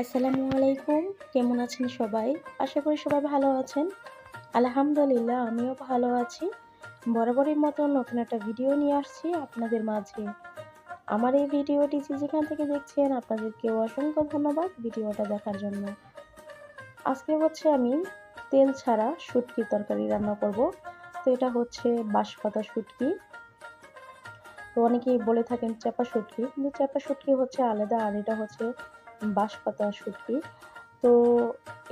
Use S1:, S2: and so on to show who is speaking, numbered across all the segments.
S1: আসসালামু আলাইকুম। কেমন আছেন সবাই? আশা করি সবাই ভালো আছেন। আলহামদুলিল্লাহ, আমিও ভালো আছি। বরাবরের মতো নতুন একটা ভিডিও নিয়ে আসছি আপনাদের মাঝে। আমার এই ভিডিওটি যে যেখান থেকে দেখছেন, আপনাদেরকেও অসংখ্য ধন্যবাদ ভিডিওটা দেখার জন্য। আজকে হচ্ছে আমি তেল ছাড়া শুটকি তরকারি রান্না করব। তো এটা হচ্ছে বাঁশপাতা শুটকি। তো অনেকেই বলে থাকেন চাপা শুটকি। কিন্তু চাপা শুটকি হচ্ছে আলাদা আর এটা হচ্ছে বাঁশপাতা শুটকি। তো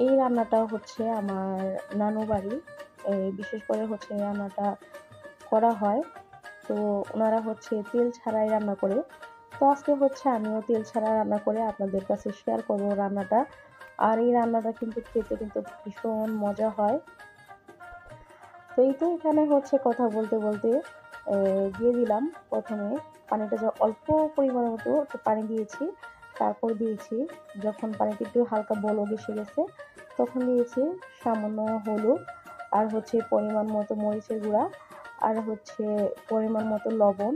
S1: এই রান্নাটা হচ্ছে আমার নানু বাড়ি। বিশেষ করে হচ্ছে এই রান্নাটা করা হয়। তো ওনারা হচ্ছে তেল ছাড়াই রান্না করে। তো আজকে হচ্ছে আমিও তেল ছাড়া রান্না করে আপনাদের কাছে শেয়ার করব রান্নাটা। আর এই রান্নাটা কিন্তু খেতে কিন্তু ভীষণ মজা হয়। তো এই তো এখানে হচ্ছে কথা বলতে বলতে দিয়ে দিলাম। প্রথমে পানিটা যা অল্প পরিমাণের মতো পানি দিয়েছি। তারপর দিয়েছি, যখন পানিটা একটু হালকা বলক এসে গেছে, তখন দিয়েছি সামান্য হলুদ আর হচ্ছে পরিমাণ মতো মরিচের গুঁড়া আর হচ্ছে পরিমাণ মতো লবণ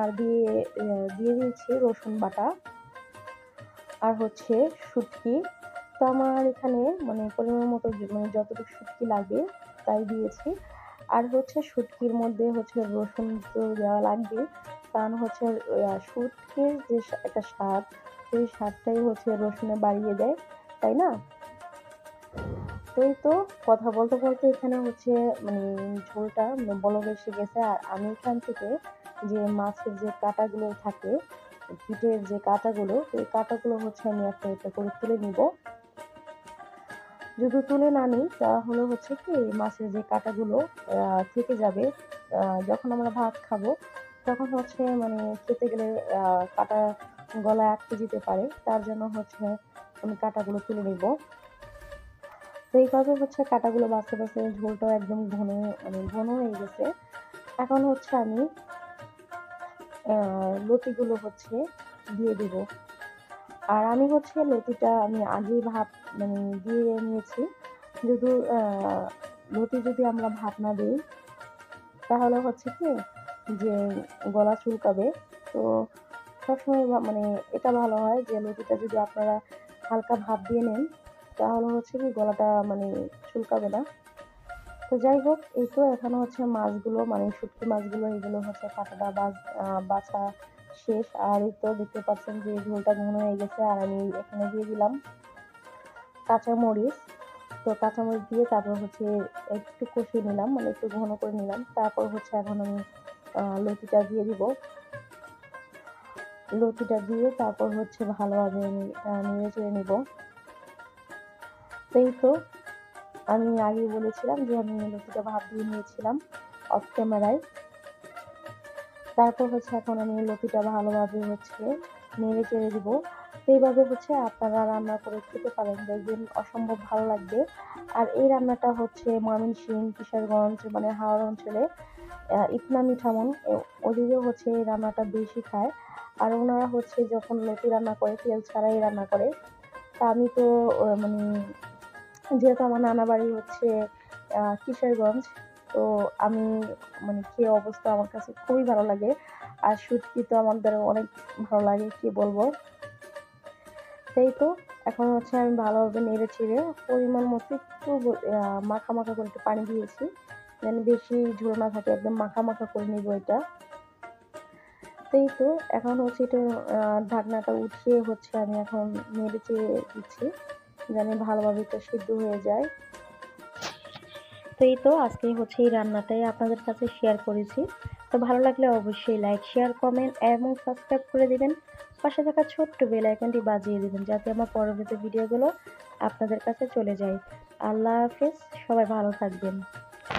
S1: আর দিয়ে দিয়ে দিয়েছি রসুন বাটা আর হচ্ছে শুটকি। তো আমার এখানে মানে পরিমাণ মতো মানে যতটুকু শুটকি লাগে তাই দিয়েছি। আর হচ্ছে শুটকির মধ্যে হচ্ছে রসুন তো দেওয়া লাগবে, কারণ হচ্ছে শুটকির যে একটা স্বাদ সেই স্বাদটাই হচ্ছে রসুনে বাড়িয়ে দেয়, তাই না? এই তো কথা বলতে বলতে এখানে হচ্ছে মানে ঝোলটা বলক এসে গেছে। আর আমি এখান থেকে যে মাছের যে কাঁটাগুলো থাকে, পিঠের যে কাঁটাগুলো, এই কাঁটাগুলো হচ্ছে আমি একটা একটা করে তুলে নিব। যদি তুলে না নিই, তাহলে হচ্ছে কি মাছের যে কাঁটাগুলো থেকে যাবে যখন আমরা ভাত খাব, তখন হচ্ছে মানে খেতে গেলে কাঁটা গলায় আটকে যেতে পারে, তার জন্য হচ্ছে আমি কাঁটাগুলো তুলে নিব। তো এইভাবে হচ্ছে কাঁটাগুলো বাঁচতে বাঁচতে ঝোলটাও একদম ঘন মানে ঘন হয়ে গেছে। এখন হচ্ছে আমি লতিগুলো হচ্ছে দিয়ে দেব। আর আমি হচ্ছে লতিটা আমি আগেই ভাত মানে দিয়ে নিয়েছি। যদি লতি যদি আমরা ভাত না দিই, তাহলে হচ্ছে কি যে গলা চুলকাবে। তো সবসময় মানে এটা ভালো হয় যে লতিটা যদি আপনারা হালকা ভাপ দিয়ে নেন, তাহলে হচ্ছে কি গলাটা মানে চুলকাবে না। তো যাই হোক, এই তো এখানে হচ্ছে মাছগুলো মানে শুটকি মাছগুলো, এগুলো হচ্ছে কাটাটা বাছা শেষ। আর এই তো দেখতে পাচ্ছেন যে ঝোলটা ঘন হয়ে গেছে, আর আমি এখানে দিয়ে দিলাম কাঁচামরিচ। তো কাঁচামরিচ দিয়ে তারপর হচ্ছে একটু কষিয়ে নিলাম মানে একটু ঘন করে নিলাম। তারপর হচ্ছে এখন আমি লতিটা দিয়ে দিব। লতিটা দিয়ে তারপর হচ্ছে ভালোভাবে নেড়ে চেড়ে নেব। এই তো, আমি আগে বলেছিলাম যে আমি লতিটা ভাব দিয়ে নিয়েছিলাম অফ ক্যামেরায় তারপর হচ্ছে এখন আমি লতিটা ভালোভাবে হচ্ছে নেড়ে চেড়ে দিব তো এইভাবে হচ্ছে আপনারা রান্না করে খেতে পারেন, দেখবেন অসম্ভব ভালো লাগবে। আর এই রান্নাটা হচ্ছে ময়মনসিং কিশোরগঞ্জ মানে হাওড় অঞ্চলে ইতনা মিঠামন ওদিকে হচ্ছে এই রান্নাটা বেশি খায়। আর ওনারা হচ্ছে যখন লতি রান্না করে, তেল ছাড়াই রান্না করে, তা আমি তো মানে যেহেতু আমার নানা বাড়ি হচ্ছে কিশোরগঞ্জ, তো আমি মানে খেয়ে অবস্থা আমার কাছে খুবই ভালো লাগে। আর শুটকি তো আমাদের অনেক ভালো লাগে, কি বলব? সেই তো, এখন হচ্ছে আমি ভালোভাবে নেড়ে ছিঁড়ে পরিমাণ মতো একটু মাখা মাখা করে একটু পানি দিয়েছি। যেন বেশি ঝোল না থাকে, একদম মাখা মাখা করে নেব এটা। এই তো, এখন হচ্ছে এটা ঢাকনাটা উঠিয়ে হচ্ছে আমি এখন নেড়ে চেড়ে দিচ্ছি, যেন ভালোভাবে এটা সিদ্ধ হয়ে যায়। তো এই তো, আজকে হচ্ছে এই রান্নাটাই আপনাদের কাছে শেয়ার করেছি। তো ভালো লাগলে অবশ্যই লাইক শেয়ার কমেন্ট এবং সাবস্ক্রাইব করে দিবেন। পাশে থাকা ছোট্ট বেল আইকনটি বাজিয়ে দিবেন, যাতে আমার পরবর্তী ভিডিওগুলো আপনাদের কাছে চলে যায়। আল্লাহ হাফেজ, সবাই ভালো থাকবেন।